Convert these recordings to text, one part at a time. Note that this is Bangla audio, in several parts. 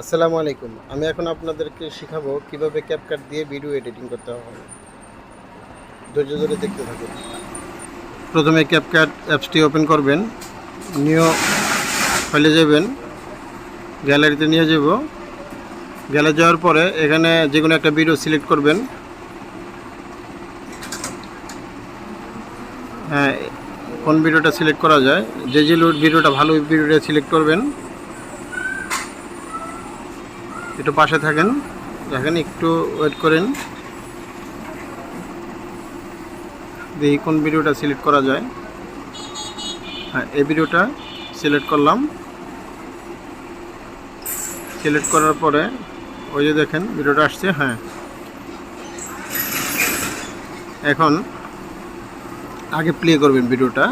আসসালামু আলাইকুম। আমি এখন আপনাদেরকে শেখাবো কীভাবে ক্যাপকাট দিয়ে ভিডিও এডিটিং করতে হবে। ধৈর্য ধরে দেখতে থাকুন। প্রথমে ক্যাপকাট অ্যাপসটি ওপেন করবেন। নিউ ফাইলে যাবেন। গ্যালারিতে নিয়ে যাব। গ্যালারি যাওয়ার পরে এখানে যে কোনো একটা ভিডিও সিলেক্ট করবেন। হ্যাঁ কোন ভিডিওটা সিলেক্ট করা যায়? যে যে ভিডিওটা ভালো ভিডিওটা সিলেক্ট করবেন। একটু পাশে থাকেন। দেখেন, একটু ওয়েট করেন। দেখি কোন ভিডিওটা সিলেক্ট করা যায়। হ্যাঁ এই ভিডিওটা সিলেক্ট করলাম। সিলেক্ট করার পরে, ওই যে দেখেন, ভিডিওটা আসছে হ্যাঁ। এখন আগে প্লে করবেন ভিডিওটা।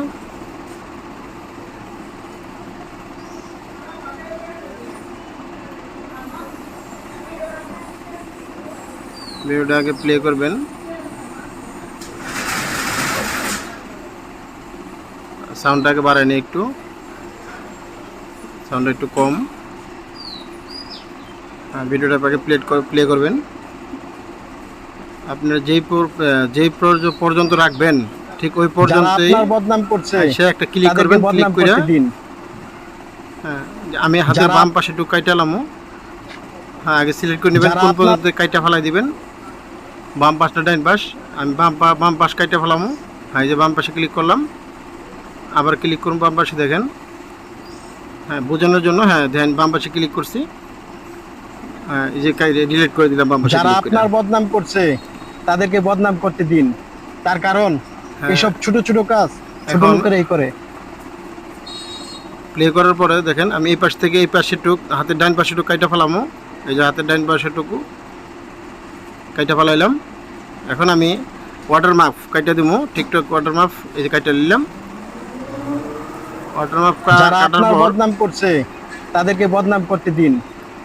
ভিডিওটা আগে প্লে করবেন। সাউন্ডটাকে বাড়ায়নি একটু। সাউন্ডটা একটু কম। হ্যাঁ, ভিডিওটা আগে প্লে প্লে করবেন। আপনার যেই যেই পর্যন্ত রাখবেন ঠিক ওই পর্যন্তই বদনাম করছে সে একটা ক্লিক করবেন ক্লিক করে হ্যাঁ আমি হাতের বাম পাশে একটু কাইটালামও হ্যাঁ আগে সিলেক্ট করে নেবেন কোন পর্যন্ত কাইটা ফেলাই দিবেন। বাম পাশটা ডাইন পাশ। আমি বাম পা বাম পাশ কাইটা ফেলামো। হ্যাঁ যে বাম পাশে ক্লিক করলাম। আবার ক্লিক করুন বাম পাশে দেখেন। হ্যাঁ বোঝানোর জন্য হ্যাঁ দেখেন বাম পাশে ক্লিক করছি। হ্যাঁ এই যে ডিলিট করে দিলাম বাম পাশে যারা আপনার বদনাম করছে তাদেরকে বদনাম করতে দিন। তার কারণ হ্যাঁ। এসব ছোট ছোট কাজ ছোট এখন- করে প্লে করার পরে দেখেন আমি এই পাশ থেকে এই পাশে টুক হাতের ডান পাশে টুক কাইটা ফেলামো। এই যে হাতের ডান পাশে টুকু কাইটা ফেলাইলাম। এখন আমি ওয়াটার মাপ কাইটা দিব টিকটক ওয়াটার মাপ এই যে কাইটা নিলাম ওয়াটার মাপ যারা কাটার আপনার পর বদনাম করছে তাদেরকে বদনাম করতে দিন।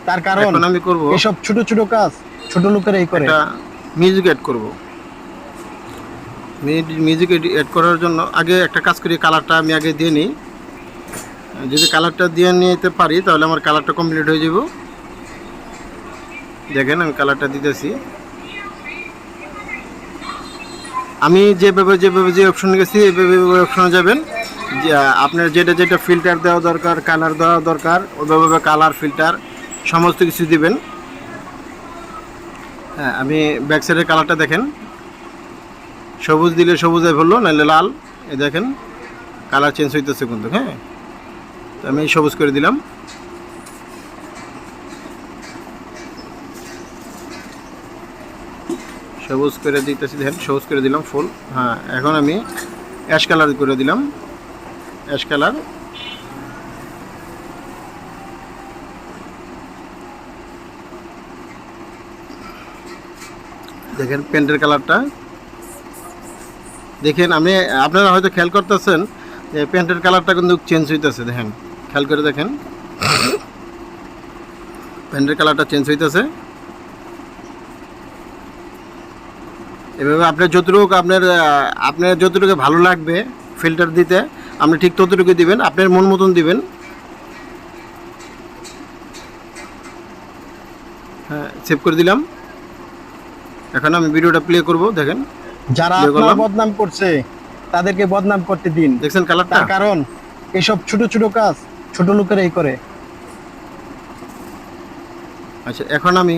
তার কারণ এখন আমি করব এসব ছোট ছোট কাজ ছোট লোকের এই করে। একটা মিউজিক অ্যাড করব মিউজিক অ্যাড করার জন্য আগে একটা কাজ করি কালারটা আমি আগে দিয়ে নিই। যদি কালারটা দিয়ে নিতে পারি তাহলে আমার কালারটা কমপ্লিট হয়ে যাব। দেখেন আমি কালারটা দিতেছি। আমি যেভাবে যেভাবে যে অপশন গেছি, এইভাবে অপশনে যাবেন। যে, আপনার যেটা যেটা ফিল্টার দেওয়া দরকার কালার দেওয়া দরকার, ওইভাবে কালার ফিল্টার সমস্ত কিছু দিবেন। হ্যাঁ আমি ব্যাক সাইডের কালারটা দেখেন। সবুজ দিলে সবুজে ভরলো, নাহলে লাল। এই দেখেন কালার চেঞ্জ হইতেছে কিন্তু হ্যাঁ। তো আমি সবুজ করে দিলাম। সবুজ করে দিতেছি, দেখেন, সবুজ করে দিলাম ফুল। হ্যাঁ এখন আমি অ্যাশ কালার করে দিলাম। অ্যাশ কালার দেখেন প্যান্টের কালারটা দেখেন, আমি, আপনারা হয়তো খেয়াল করতেছেন যে প্যান্টের কালারটা কিন্তু চেঞ্জ হইতেছে, দেখেন। খেয়াল করে দেখেন। প্যান্টের কালারটা চেঞ্জ হইতেছে। এভাবে আপনার যতটুকু আপনার আপনার যতটুকু ভালো লাগবে ফিল্টার দিতে আপনি ঠিক ততটুকু দিবেন আপনার মন মতন দিবেন। হ্যাঁ সেভ করে দিলাম। এখন আমি ভিডিওটা প্লে করব দেখেন। যারা আপনার বদনাম করছে তাদেরকে বদনাম করতে দিন। দেখছেন কালারটা কারণ এসব ছোট ছোট কাজ ছোট লোকের এই করে। আচ্ছা এখন আমি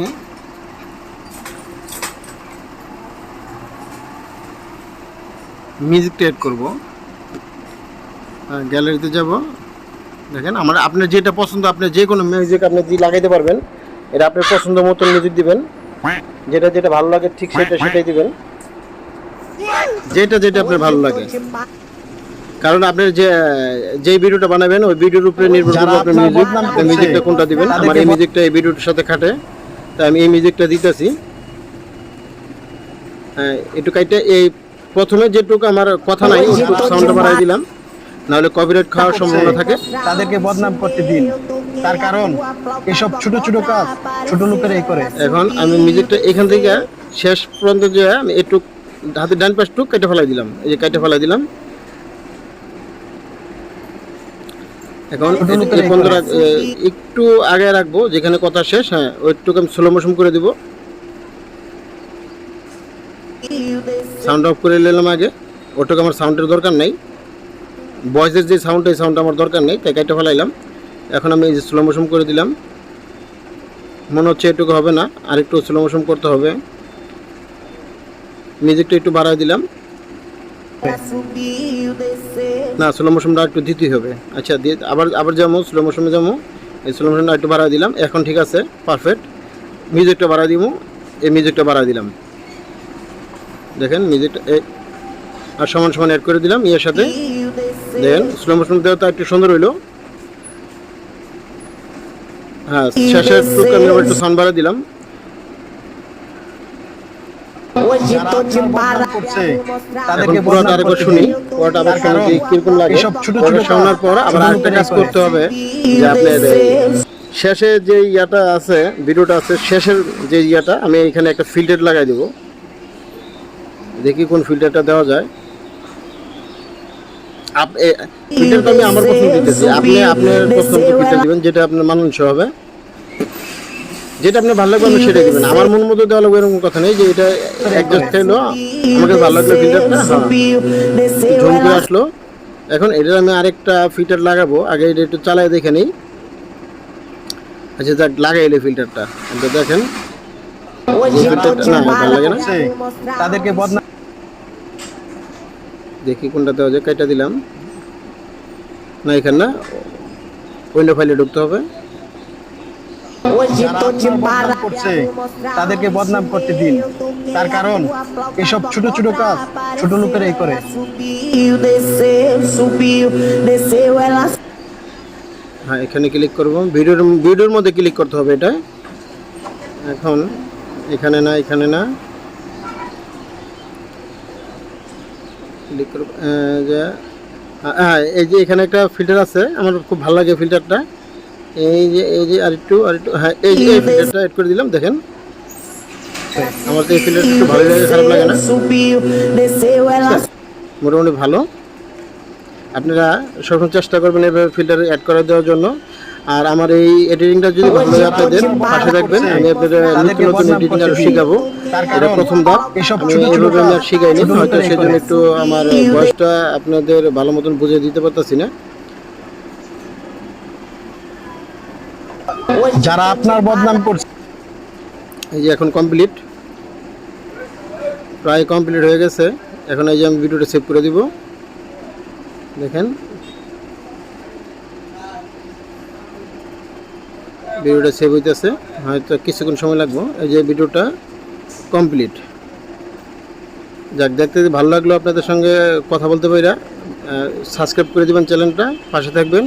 মিউজিকটা অ্যাড করব। গ্যালারিতে যাব। দেখেন আমার আপনার যেটা পছন্দ আপনি যে কোনো মিউজিক আপনি দিয়ে লাগাইতে পারবেন। এটা আপনার পছন্দ মতন মিউজিক দিবেন। যেটা যেটা ভালো লাগে ঠিক সেটা সেটাই দিবেন। যেটা যেটা আপনার ভালো লাগে। কারণ আপনার যে যে ভিডিওটা বানাবেন ওই ভিডিওর উপরে নির্ভর করবে আপনার মিউজিক আপনি মিউজিকটা কোনটা দিবেন। আমার এই মিউজিকটা এই ভিডিওটার সাথে খাটে। তাই আমি এই মিউজিকটা দিতেছি। হ্যাঁ একটু কাইটা এই প্রথমে যেটুকু আমার কথা নাই একটু সাউন্ডটা বাড়াই দিলাম। নাহলে কপিরাইট খাওয়ার সম্ভাবনা থাকে। তাদেরকে বদনাম করতে দিন। তার কারণ এসব ছোট ছোট কাজ ছোট লোকের এই করে। এখন আমি মিউজিকটা এখান থেকে শেষ পর্যন্ত যে আমি একটু হাতে ডান পাশটুক কেটে ফেলাই দিলাম। এই যে কেটে ফেলাই দিলাম। এখন রাখ- একটু আগে রাখব যেখানে কথা শেষ হ্যাঁ ওইটুকু আমি স্লো মোশন করে দিব। সাউন্ড অফ করে নিলাম আগে। ওটুকু আমার সাউন্ডের দরকার নেই। ভয়েসের যে সাউন্ড এই সাউন্ড আমার দরকার নেই। তাই কাইটা ফেলাইলাম। এখন আমি এই যে স্লো মোশন করে দিলাম। মনে হচ্ছে এটুকু হবে না। আর একটু স্লো মোশন করতে হবে। মিউজিকটা একটু বাড়ায় দিলাম। না স্লো মোশনটা একটু দিতেই হবে। আচ্ছা দিয়ে আবার আবার যেমন স্লো মোশনে যেমন এই স্লো মোশনটা একটু বাড়ায় দিলাম। এখন ঠিক আছে পারফেক্ট মিউজিকটা বাড়ায় দিব। এই মিউজিকটা বাড়ায় দিলাম। দেখেন মিউজিকটা এই আর সমান সমান অ্যাড করে দিলাম ইয়ের সাথে। দেখেন স্লো মোশন দেওয়া তো একটু সুন্দর হইল। হ্যাঁ শেষের টুক আমি আবার একটু সাউন্ড বাড়ায় দিলাম। শেষে যে ইয়াটা আছে ভিডিওটা আছে শেষের যে ইয়াটা আমি এখানে একটা ফিল্টার লাগাই দেব। দেখি কোন ফিল্টারটা দেওয়া যায়। ফিল্টারটা আমি আমার পছন্দ দিতেছি। আপনি আপনার পছন্দ ফিল্টার দিবেন যেটা আপনার মানানসই হবে। যেটা আপনার ভালো লাগবে আপনি সেটা দিবেন। আমার মন মতো দেওয়া লাগবে এরকম কথা নেই যে এটা অ্যাডজাস্ট খেলো আমাকে ভালো লাগল ফিল্টারটা হ্যাঁ ঝুম করে আসলো। এখন এটার আমি আরেকটা ফিল্টার লাগাবো। আগে এটা একটু চালায় দেখে নিই। আচ্ছা যাক লাগাই এলে ফিল্টারটা এটা দেখেন para vai lá, né? করছে, তাদেরকে বদনাম দেখি কোনটা দেওয়া যায় কাইটা দিলাম। না এখানে না অন্য ফাইলে ঢুকতে হবে। করছে, তাদেরকে বদনাম করতে দিন। তার কারণ এসব ছোট ছোট কাজ ছোট লোকেরাই করে। হ্যাঁ এখানে ক্লিক করব। ভিডিওর ভিডিওর মধ্যে ক্লিক করতে হবে এটা। এখন এখানে না এখানে না। ক্লিক করব যে হ্যাঁ এই যে এখানে একটা ফিল্টার আছে আমার খুব ভালো লাগে ফিল্টারটা এই যে এই যে আরেকটু আরেকটু হ্যাঁ এই যে এই ফিল্টারটা অ্যাড করে দিলাম দেখেন। আমার তো এই ফিল্টারটা একটু ভালো লাগে খারাপ লাগে না। মোটামুটি ভালো। আপনারা সবসময় চেষ্টা করবেন এভাবে ফিল্টার অ্যাড করে দেওয়ার জন্য। আর আমার এই এডিটিংটা যদি ভালো লাগে আপনাদের পাশে থাকবেন আমি আপনাদের নতুন নতুন এডিটিং আরও শেখাবো। এটা প্রথম ধাপ। এসব এভাবে আমি আর শিখাইনি হয়তো সেজন্য একটু আমার ভয়েসটা আপনাদের ভালো মতন বুঝিয়ে দিতে পারতেছি না। যারা আপনার বদনাম করছে এই যে এখন কমপ্লিট প্রায় কমপ্লিট হয়ে গেছে। এখন এই যে আমি ভিডিওটা সেভ করে দিব। দেখেন। ভিডিওটা সেভ হইতেছে। হয়তো কিছুক্ষণ সময় লাগবে। এই যে ভিডিওটা কমপ্লিট। যাক, দেখতে ভালো লাগল আপনাদের সঙ্গে কথা বলতে পারি। সাবস্ক্রাইব করে দেবেন চ্যানেলটা, পাশে থাকবেন।